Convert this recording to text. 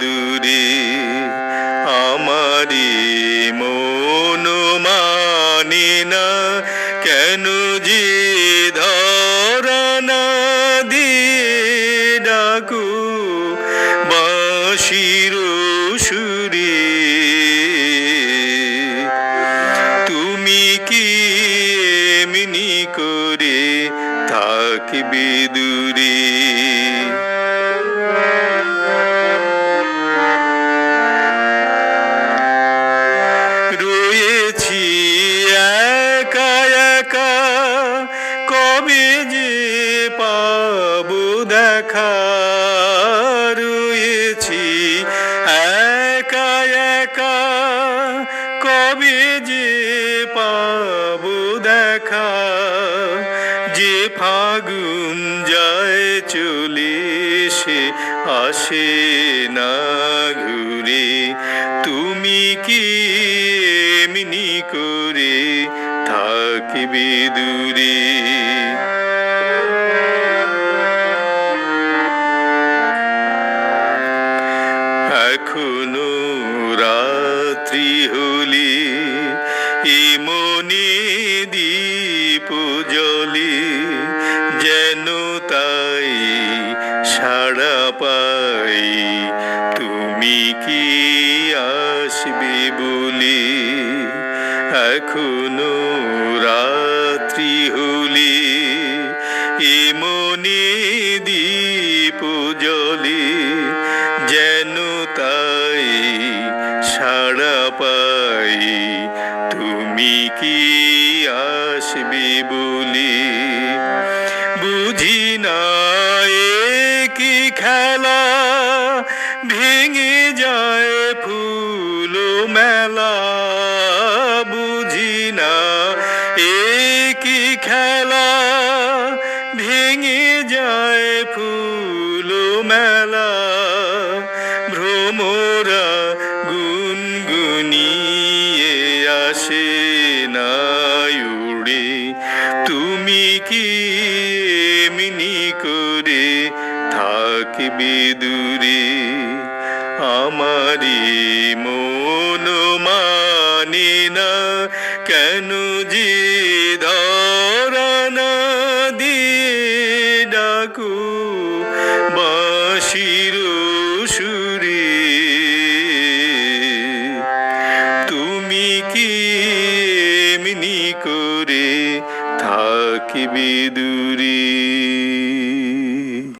দূরে আমারি মন মানে না, কেন যে ধরানা দিয়ে ডাকু বাঁশির সুরে? তুমি কি মিনি করে থাকি দূরে? পাবো দেখা রয়েছি। একা একা কবে যে পাবো দেখা? যে ফাগুন যায় চলে সে আসে না ঘুরে। তুমি কি এমনি করে থাকবে দূরে? এখনও রাত্রি হলে, ইমনি দীপ জলে যেন তাই সাড়া পাই। তুমি কি আসবে বলে? এখনও রাত্রি হলে এমনি দীপ জলে কি আসবে বলে বুঝি না কি খেলা? ভেঙে যায় ফুল মেলা। বুঝি না কি খেলা? ভেঙে যায় ফুল মেলা। উড়ে তুমি কি এমনি করে থাকবে দূরে? আমারি মন মানে না কেন যে ধরা আমার